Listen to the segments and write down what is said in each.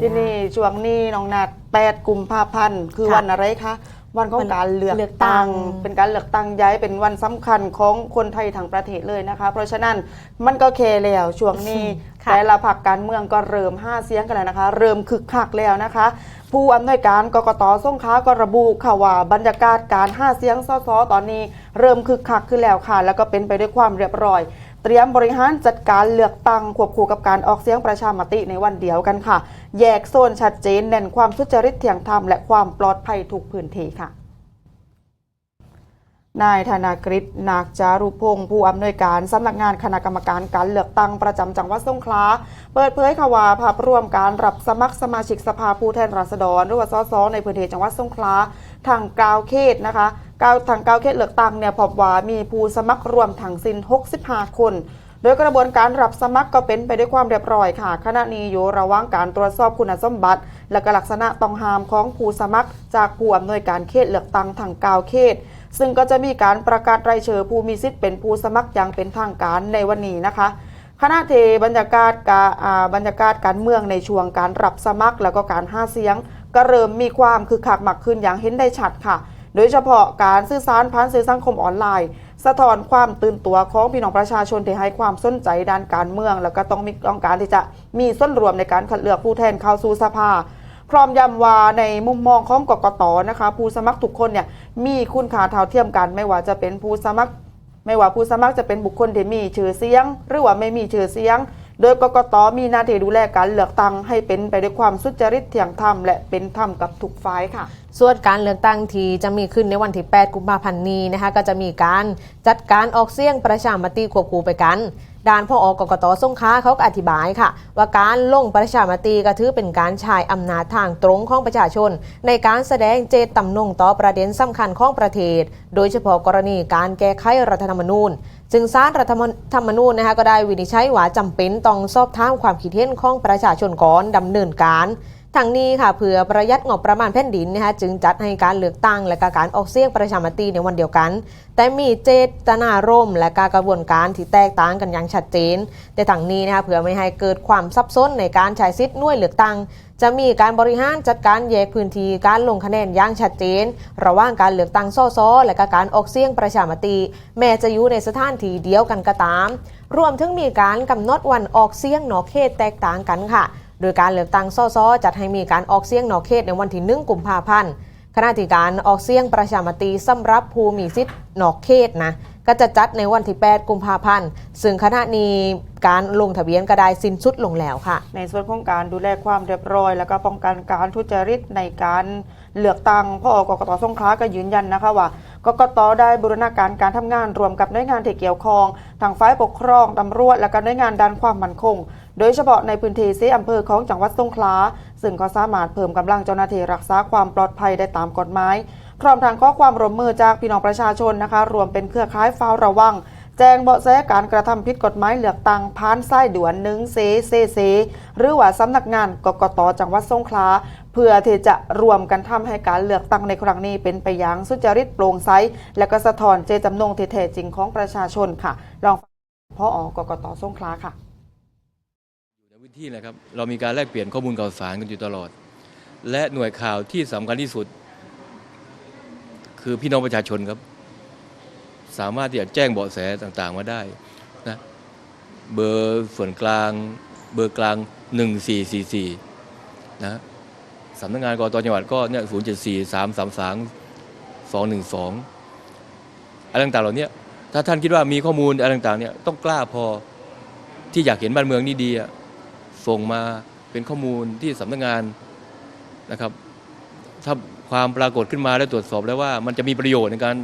ที่นี่ช่วงนี้น้องนัด8กุมภาพันธ์คือค่ะวันอะไรคะวันของวันการเลือกเลือกตั้ตั้งงเป็นการเลือกตั้งย้ายเป็นวันสำคัญของคนไทยทั้งประเทศเลยนะคะ เพราะฉะนั้นมันก็เคแล้วช่วงนี้ค่ะแต่ละพรรคการเมืองก็เริ่มห้าเสียงกันแล้วนะคะ เริ่มคึกคักแล้วนะคะ ผู้อำนวยการกกตสงขลาก็ระบุค่ะว่าบรรยากาศการห้าเสียงสสตอนนี้ เริ่มคึกคักขึ้นแล้วค่ะ แล้วก็เป็นไปด้วยความเรียบร้อย เตรียมบริหารจัดการเลือกตั้งควบคู่กับการออกเสียงประชามติในวันเดียวกันค่ะ แยกโซนชัดเจนเน้นความสุจริตเที่ยงธรรมและความปลอดภัยทุกพื้นที่ค่ะนายธนากฤษนาคจารุพงศ์ผู้อำนวยการสำนักงานคณะกรรมการการเลือกตั้งประจำจังหวัดสงขลาเปิดเผยค่ะว่าภาพรวมการรับสมัครสมาชิกสภาผู้แทนราษฎรหรือว่าสสในพื้นที่จังหวัดสงขลา ทางกาวเขตนะคะกาวทางกาวเขตเลือกตั้งเนี่ยพบว่ามีผู้สมัครรวมทั้งสิ้น65 คน โดยกระบวนการรับสมัครก็เป็นไปด้วยความเรียบร้อยค่ะ ขณะนี้อยู่ระหว่างการตรวจสอบคุณสมบัติ และก็ลักษณะต้องห้ามของผู้สมัคร จากผู้อำนวยการเขตเลือกตั้งทางกาวเขตซึ่งก็จะมีการประกาศรายชื่อผู้มีสิทธิ์เป็นผู้สมัครอย่างเป็นทางการในวันนี้นะคะคณะเทบรรยากาศกาบรรยากาศการเมืองในช่วงการรับสมัคร แล้วก็การห้าเสียง ก็เริ่มมีความคึกคักมากขึ้นอย่างเห็นได้ชัดค่ะ โดยเฉพาะการสื่อสารผ่านสื่อสังคมออนไลน์ สะท้อนความตื่นตัวของพี่น้องประชาชนที่ให้ความสนใจด้านการเมือง แล้วก็ต้องมีต้องการที่จะมีส่วนรวมในการคัดเลือกผู้แทนเข้าสู่สภาพร้อมย้ำว่าในมุมมองของกกตนะคะ ผู้สมัครทุกคนเนี่ยมีคุณค่าเท่าเทียมกัน ไม่ว่าจะเป็นผู้สมัคร ไม่ว่าผู้สมัครจะเป็นบุคคลที่มีชื่อเสียง หรือว่าไม่มีชื่อเสียง โดยกกตมีหน้าที่ดูแลการเลือกตั้งให้เป็นไปด้วยความสุจริตเที่ยงธรรมและเป็นธรรมกับทุกฝ่ายค่ะ ส่วนการเลือกตั้งที่จะมีขึ้นในวันที่ 8 กุมภาพันธ์นี้นะคะ ก็จะมีการจัดการออกเสียงประชามติควบคู่ไปกันด้านพ่ออกกตสงขลาเขาก็อธิบายค่ะ ว่าการลงประชามติก็ถือเป็นการใช้อำนาจทางตรงของประชาชน ในการแสดงเจตจำนงต่อประเด็นสำคัญของประเทศ โดยเฉพาะกรณีการแก้ไขรัฐธรรมนูญ ซึ่งสารรัฐธรรมนูญนะคะก็ได้วินิจฉัยว่าจำเป็นต้องสอบถามความคิดเห็นของประชาชนก่อนดำเนินการ ทั้งนี้ค่ะเพื่อประหยัดงบประมาณแผ่นดินนะคะจึงจัดให้การเลือกตั้งและกการออกเสียงประชามติในวันเดียวกัน แต่มีเจตนารมณ์และการกระบวนการที่แตกต่างกันอย่างชัดเจน แต่ทั้งนี้นะคะเพื่อไม่ให้เกิดความซับซ้อนในการใช้สิทธิ์น่วยเลือกตั้ง จะมีการบริหารจัดการแยกพื้นที่การลงคะแนนอย่างชัดเจน ระหว่างการเลือกตั้งสสและกการออกเสียงประชามติ แม้จะอยู่ในสถานที่เดียวกันก็ตาม รวมถึงมีการกำหนดวันออกเสียงนอกเขตแตกต่างกันค่ะ โดยการเลือกตั้งสสจัดให้มีการออกเสียงนอกเขตในวันที่1กุมภาพันธ์ขณะที่การออกเสียงประชามติสำหรับผู้มีสิทธิ์นอกเขตนะก็จะจัดในวันที่ 8 กุมภาพันธ์ ซึ่งขณะนี้การลงทะเบียนก็ได้สิ้นสุดลงแล้วค่ะ ในส่วนของการดูแลความเรียบร้อย แล้วก็ป้องกันการทุจริตในการเลือกตั้งพ่อกกตสงขลาก็ยืนยันนะคะว่ากกตได้บูรณาการการทำงานรวมกับหน่วยงานที่เกี่ยวข้องทางฝ่ายปกครองตำรวจ และก็หน่วยงานด้านความมั่นคง โดยเฉพาะในพื้นที่ซีอำเภอของจังหวัดสงขลา ซึ่งก็สามารถเพิ่มกำลังเจ้าหน้าที่รักษาความปลอดภัยได้ตามกฎหมายพร้อมทางข้อความร่วมมือจากพี่น้องประชาชนนะคะ รวมเป็นเครือข่ายเฝ้าระวัง แจ้งเบาะแสการกระทำผิดกฎหมายเลือกตั้งผ่านสายด่วนหนึ่งเซเซเซหรือว่าสำนักงานกกตจังหวัดสงขลาเพื่อที่จะรวมกันทำให้การเลือกตั้งในครั้งนี้เป็นไปอย่างสุจริตโปร่งใสและก็สะท้อนเจตจำนงที่แท้จริงของประชาชนค่ะลองฟังพ่ออกกตสงขลาค่ะ พื้นที่นะครับเรามีการแลกเปลี่ยนข้อมูลข่าวสารกันอยู่ตลอด และหน่วยข่าวที่สำคัญที่สุด คือพี่น้องประชาชนครับ สามารถที่จะแจ้งเบาะแสต่างๆมาได้นะเบอร์ส่วนกลาง เบอร์กลาง 1444นะสำนักงานกตจังหวัดก็เนี่ย074 333 212อะไรต่างๆเหล่านี้ถ้าท่านคิดว่ามีข้อมูลอะไรต่างๆเนี่ยต้องกล้าพอที่อยากเห็นบ้านเมืองนี่ดีอะ ส่งมาเป็นข้อมูลที่สำนักงานนะครับ ถ้าความปรากฏขึ้นมาแล้วตรวจสอบแล้วว่ามันจะมีประโยชน์ในการ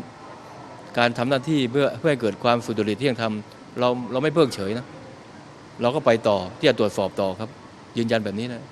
การทำหน้าที่เพื่อเพื่อให้เกิดความสุจริตที่ยังทำเราเราไม่เพิกเฉยนะ เราก็ไปต่อที่จะตรวจสอบต่อครับ ยืนยันแบบนี้นะ